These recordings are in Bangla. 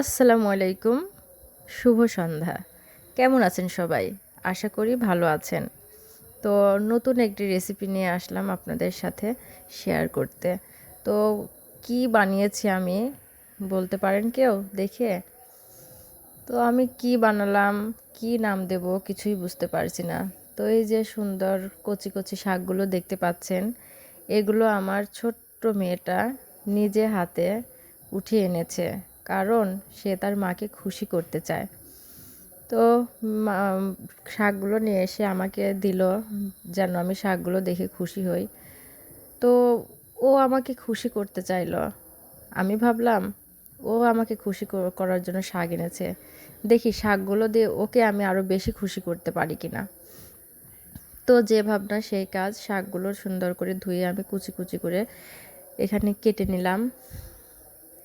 আসসালামু আলাইকুম। শুভ সন্ধ্যা। কেমন আছেন সবাই? আশা করি ভালো আছেন। তো নতুন একটি রেসিপি নিয়ে আসলাম আপনাদের সাথে শেয়ার করতে। তো কি বানিয়েছি আমি, বলতে পারেন কেউ? দেখে? তো আমি কি বানালাম, কি নাম দেব কিছুই বুঝতে পারছি না। তো এই যে সুন্দর কচি কচি শাকগুলো দেখতে পাচ্ছেন, এগুলো আমার ছোট্ট মেয়েটা নিজে হাতে উঠিয়ে এনেছে। কারণ সে তার মাকে খুশি করতে চায়। তো শাকগুলো নিয়ে এসে আমাকে দিল, যেন আমি শাকগুলো দেখে খুশি হই। তো ও আমাকে খুশি করতে চাইলো। আমি ভাবলাম, ও আমাকে খুশি করার জন্য শাক এনেছে। দেখি শাকগুলো দিয়ে ওকে আমি আরও বেশি খুশি করতে পারি কি না তো যে ভাবনা সেই কাজ শাকগুলো সুন্দর করে ধুয়ে আমি কুচি কুচি করে এখানে কেটে নিলাম।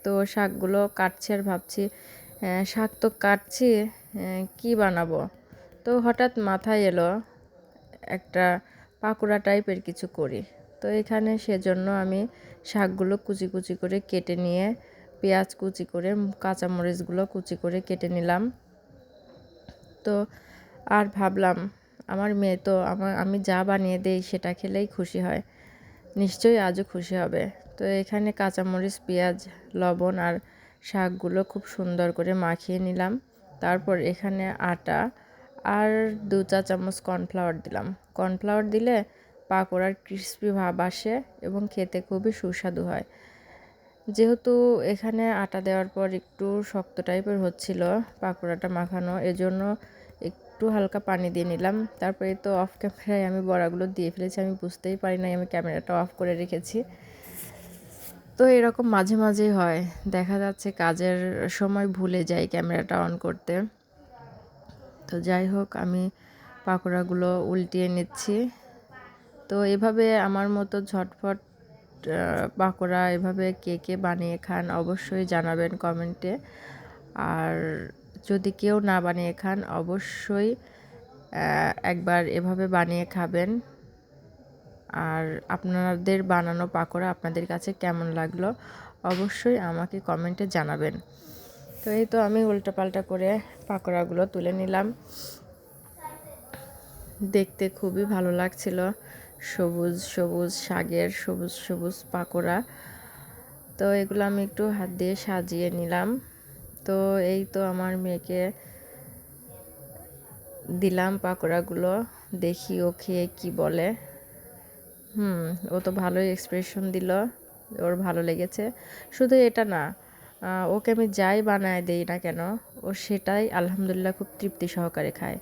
তো শাকগুলো কাটছি আর ভাবছি শাক তো কাটছি কি বানাবো? তো হঠাৎ মাথায় এলো একটা পাকোড়া টাইপের কিছু করি। তো এখানে সেজন্য আমি শাকগুলো কুচি কুচি করে কেটে নিয়ে, পেঁয়াজ কুচি করে, কাঁচামরিচগুলো কুচি করে কেটে নিলাম। তো আর ভাবলাম, আমার মেয়ে তো, আমার, আমি যা বানিয়ে দেই সেটা খেলেই খুশি হয়। নিশ্চয়ই আজও খুশি হবে। তো এখানে কাঁচামরিচ, পেঁয়াজ, লবণ আর শাকগুলো খুব সুন্দর করে মাখিয়ে নিলাম। তারপর এখানে আটা আর দু চা চামচ কর্নফ্লাওয়ার দিলাম। কর্নফ্লাওয়ার দিলে পাকোড়ার ক্রিস্পি ভাব আসে এবং খেতে খুবই সুস্বাদু হয়। যেহেতু এখানে আটা দেওয়ার পর একটু শক্ত টাইপের হচ্ছিল পাকোড়াটা মাখানো, এজন্য একটু হালকা পানি দিয়ে নিলাম। তারপরে তো অফ ক্যামেরায় আমি বড়াগুলো দিয়ে ফেলেছি, আমি বুঝতেই পারি নাই আমি ক্যামেরাটা অফ করে রেখেছি। তো এরকম মাঝে মাঝেই হয়, দেখা যাচ্ছে কাজের সময় ভুলে যাই ক্যামেরাটা অন করতে। তো যাই হোক, আমি পাকোড়াগুলো উল্টিয়ে নিচ্ছি। তো এভাবে আমার মতো ঝটফট পাকোড়া এভাবে কে কে বানিয়ে খান অবশ্যই জানাবেন কমেন্টে। আর যদি কেউ না বানিয়ে খান, অবশ্যই একবার এভাবে বানিয়ে খাবেন। আর আপনাদের বানানো পাকোড়া আপনাদের কাছে কেমন লাগল, অবশ্যই আমাকে কমেন্টে জানাবেন। তো এই তো আমি উল্টোপাল্টা করে পাকোড়াগুলো তুলে নিলাম। দেখতে খুবই ভালো লাগছিল। সবুজ সবুজ শাকের সবুজ সবুজ পাকোড়া। তো এগুলো আমি একটু হাত দিয়ে সাজিয়ে নিলাম। তো এই তো আমার মেয়েকে দিলাম পাকোড়াগুলো, দেখি ও খেয়ে কী বলে। হুম, ও তো ভালোই এক্সপ্রেশন দিল, ওর ভালো লেগেছে। শুধু এটা না ওকে আমি যাই বানায় দেই না কেন, ও সেটাই আলহামদুলিল্লাহ খুব তৃপ্তি সহকারে খায়।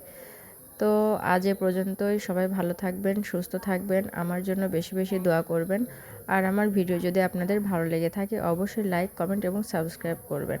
তো আজ এ পর্যন্তই, সবাই ভালো থাকবেন, সুস্থ থাকবেন, আমার জন্য বেশি বেশি দোয়া করবেন। আর আমার ভিডিও যদি আপনাদের ভালো লেগে থাকে, অবশ্যই লাইক কমেন্ট এবং সাবস্ক্রাইব করবেন।